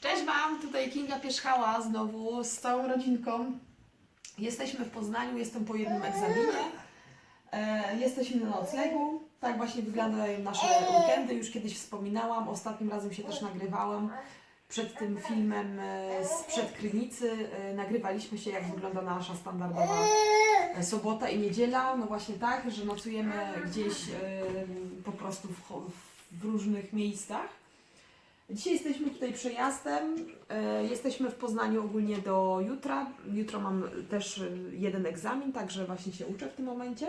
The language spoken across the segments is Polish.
Cześć Wam, tutaj Kinga Pierzchała znowu z całą rodzinką. Jesteśmy w Poznaniu, jestem po jednym egzaminie. E, jesteśmy na noclegu. Tak właśnie wyglądają nasze weekendy. Już kiedyś wspominałam, ostatnim razem się też nagrywałam. Przed tym filmem e, sprzed Krynicy e, nagrywaliśmy się, jak wygląda nasza standardowa e, sobota i niedziela. No właśnie tak, że nocujemy gdzieś e, po prostu w, w różnych miejscach. Dzisiaj jesteśmy tutaj przejazdem. E, Jesteśmy w Poznaniu ogólnie do jutra. Jutro mam też e, jeden egzamin, także właśnie się uczę w tym momencie.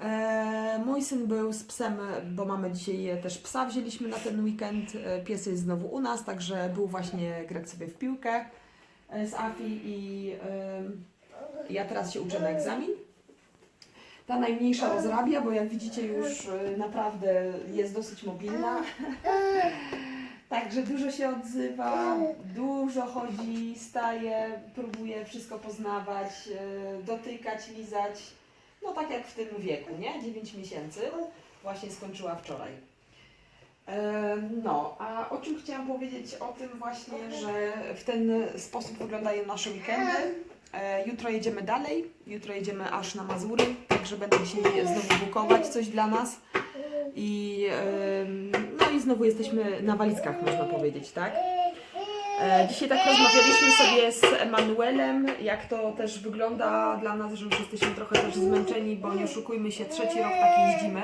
E, Mój syn był z psem, bo mamy dzisiaj też psa, wzięliśmy na ten weekend. Pies jest znowu u nas, także był właśnie grać sobie w piłkę z Afi i ja teraz się uczę na egzamin. Ta najmniejsza rozrabia, bo jak widzicie już naprawdę jest dosyć mobilna. Także dużo się odzywa, dużo chodzi, staje, próbuje wszystko poznawać, e, dotykać, lizać. No tak jak w tym wieku, nie? 9 miesięcy. Właśnie skończyła wczoraj. E, No, a o czym chciałam powiedzieć? O tym właśnie, że w ten sposób wyglądają nasze weekendy. E, Jutro jedziemy dalej, jutro jedziemy aż na Mazury, także będę dzisiaj znowu bukować coś dla nas. I, em, i znowu jesteśmy na walizkach, można powiedzieć, tak? E, Dzisiaj tak rozmawialiśmy sobie z Emanuelem, jak to też wygląda dla nas, że już jesteśmy trochę też zmęczeni, bo nie oszukujmy się, trzeci rok tak jeździmy.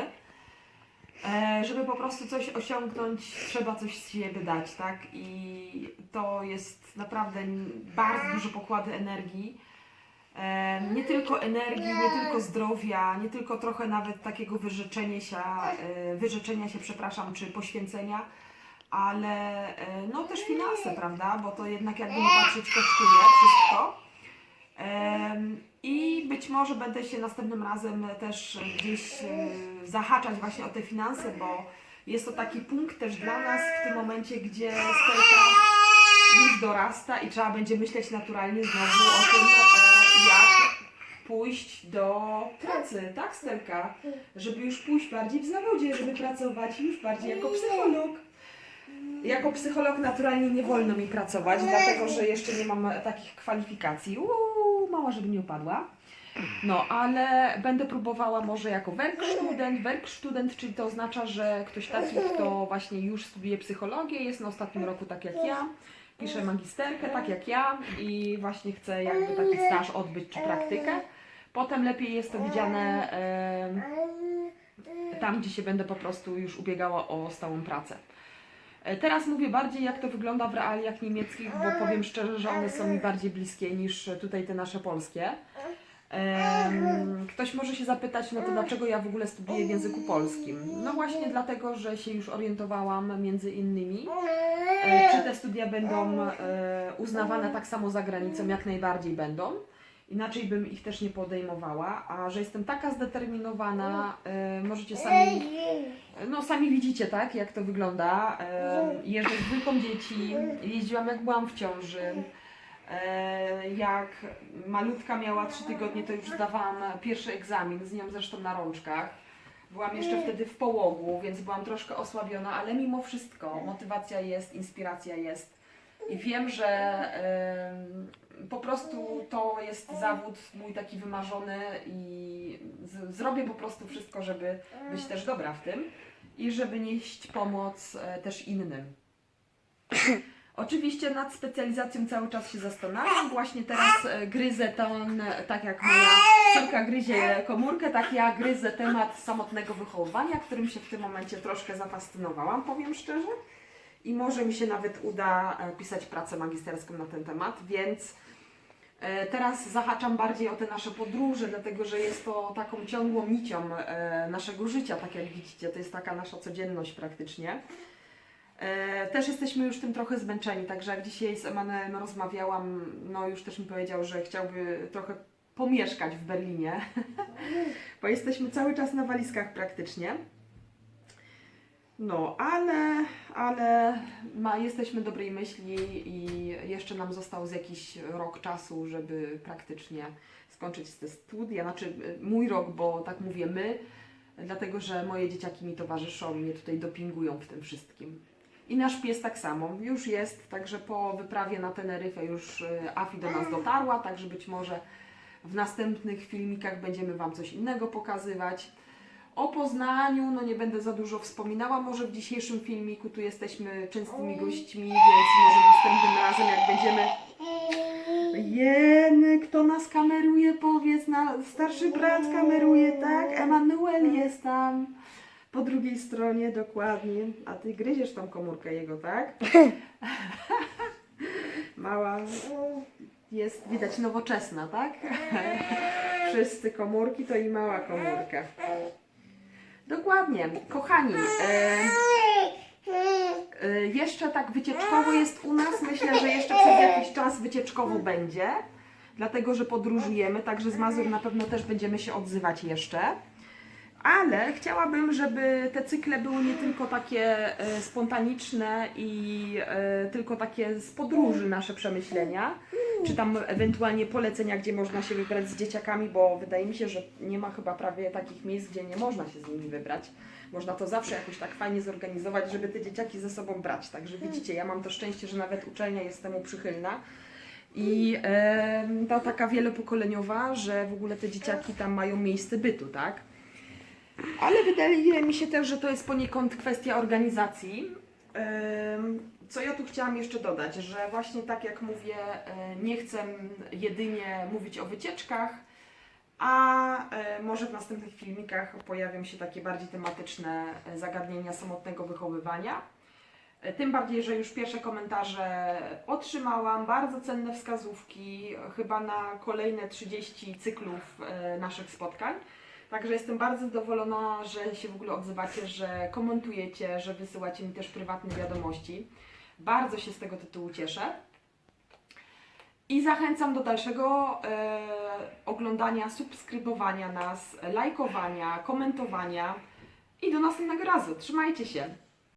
E, Żeby po prostu coś osiągnąć, trzeba coś z siebie dać, tak? I to jest naprawdę bardzo dużo pokłady energii. Nie tylko energii, nie tylko zdrowia, nie tylko trochę nawet takiego wyrzeczenia się, e, wyrzeczenia się, przepraszam, czy poświęcenia, ale e, no też finanse, prawda? Bo to jednak jakby nie patrzeć kosztuje wszystko. I być może będę się następnym razem też gdzieś e, zahaczać właśnie o te finanse, bo jest to taki punkt też dla nas w tym momencie, gdzie Stelka już dorasta i trzeba będzie myśleć naturalnie znowu o tym, jak pójść do pracy, tak Stelka? Żeby już pójść bardziej w zawodzie, żeby pracować już bardziej jako psycholog. Jako psycholog naturalnie nie wolno mi pracować, dlatego że jeszcze nie mam takich kwalifikacji. Uuu, mała, żeby nie upadła. No, ale będę próbowała może jako werkstudent. Werkstudent, czyli to oznacza, że ktoś taki, kto właśnie już studiuje psychologię, jest na ostatnim roku tak jak ja, pisze magisterkę tak jak ja i właśnie chce jakby taki staż odbyć czy praktykę. Potem lepiej jest to widziane em, tam, gdzie się będę po prostu już ubiegała o stałą pracę. E, Teraz mówię bardziej, jak to wygląda w realiach niemieckich, bo powiem szczerze, że one są mi bardziej bliskie niż tutaj te nasze polskie. Ktoś może się zapytać, no to dlaczego ja w ogóle studiuję w języku polskim? No właśnie dlatego, że się już orientowałam między innymi, e, czy te studia będą e, uznawane tak samo za granicą, jak najbardziej będą. Inaczej bym ich też nie podejmowała, a że jestem taka zdeterminowana, e, możecie sami no sami widzicie, tak, jak to wygląda. Jeżdżę z dwójką dzieci, jeździłam jak byłam w ciąży. E, jak malutka miała 3 tygodnie, to już zdawałam pierwszy egzamin, z nią zresztą na rączkach. Byłam jeszcze wtedy w połogu, więc byłam troszkę osłabiona, ale mimo wszystko motywacja jest, inspiracja jest. I wiem, że po prostu to jest zawód mój taki wymarzony i z, zrobię po prostu wszystko, żeby być też dobra w tym i żeby nieść pomoc e, też innym. Oczywiście nad specjalizacją cały czas się zastanawiam. Właśnie teraz e, gryzę ten, e, tak jak moja córka gryzie komórkę, tak ja gryzę temat samotnego wychowywania, którym się w tym momencie troszkę zafascynowałam, powiem szczerze. I może mi się nawet uda e, pisać pracę magisterską na ten temat, więc e, teraz zahaczam bardziej o te nasze podróże, dlatego że jest to taką ciągłą nicią e, naszego życia, tak jak widzicie, to jest taka nasza codzienność praktycznie. E, Też jesteśmy już tym trochę zmęczeni, także jak dzisiaj z Emanuelem rozmawiałam, no już też mi powiedział, że chciałby trochę pomieszkać w Berlinie, bo jesteśmy cały czas na walizkach praktycznie. No, ale, ale ma, jesteśmy dobrej myśli i jeszcze nam został z jakiś rok czasu, żeby praktycznie skończyć te studia. Znaczy mój rok, bo tak mówię my, dlatego że moje dzieciaki mi towarzyszą i mnie tutaj dopingują w tym wszystkim. I nasz pies tak samo, już jest, także po wyprawie na Teneryfę już e, Afi do nas dotarła, także być może w następnych filmikach będziemy Wam coś innego pokazywać. O Poznaniu, no nie będę za dużo wspominała, może w dzisiejszym filmiku, tu jesteśmy częstymi gośćmi, więc może następnym razem jak będziemy... Jeny, kto nas kameruje, powiedz, na starszy brat kameruje, tak? Emanuel jest tam. Po drugiej stronie, dokładnie. A ty gryziesz tą komórkę jego, tak? Mała jest, widać, nowoczesna, tak? Wszyscy komórki to i mała komórka. Dokładnie. Kochani, e, e, jeszcze tak wycieczkowo jest u nas. Myślę, że jeszcze przez jakiś czas wycieczkowo będzie. Dlatego, że podróżujemy, także z Mazur na pewno też będziemy się odzywać jeszcze. Ale chciałabym, żeby te cykle były nie tylko takie e, spontaniczne i e, tylko takie z podróży nasze przemyślenia, czy tam ewentualnie polecenia, gdzie można się wybrać z dzieciakami, bo wydaje mi się, że nie ma chyba prawie takich miejsc, gdzie nie można się z nimi wybrać. Można to zawsze jakoś tak fajnie zorganizować, żeby te dzieciaki ze sobą brać. Także widzicie, ja mam to szczęście, że nawet uczelnia jest temu przychylna. I e, to taka wielopokoleniowa, że w ogóle te dzieciaki tam mają miejsce bytu, tak? Ale wydaje mi się też, że to jest poniekąd kwestia organizacji. Co ja tu chciałam jeszcze dodać, że właśnie tak jak mówię, e, nie chcę jedynie mówić o wycieczkach, a e, może w następnych filmikach pojawią się takie bardziej tematyczne e, zagadnienia samotnego wychowywania. Tym bardziej, że już pierwsze komentarze otrzymałam, bardzo cenne wskazówki, chyba na kolejne 30 cyklów naszych spotkań. Także jestem bardzo zadowolona, że się w ogóle odzywacie, że komentujecie, że wysyłacie mi też prywatne wiadomości. Bardzo się z tego tytułu cieszę. I zachęcam do dalszego e, oglądania, subskrybowania nas, lajkowania, komentowania. I do następnego razu. Trzymajcie się.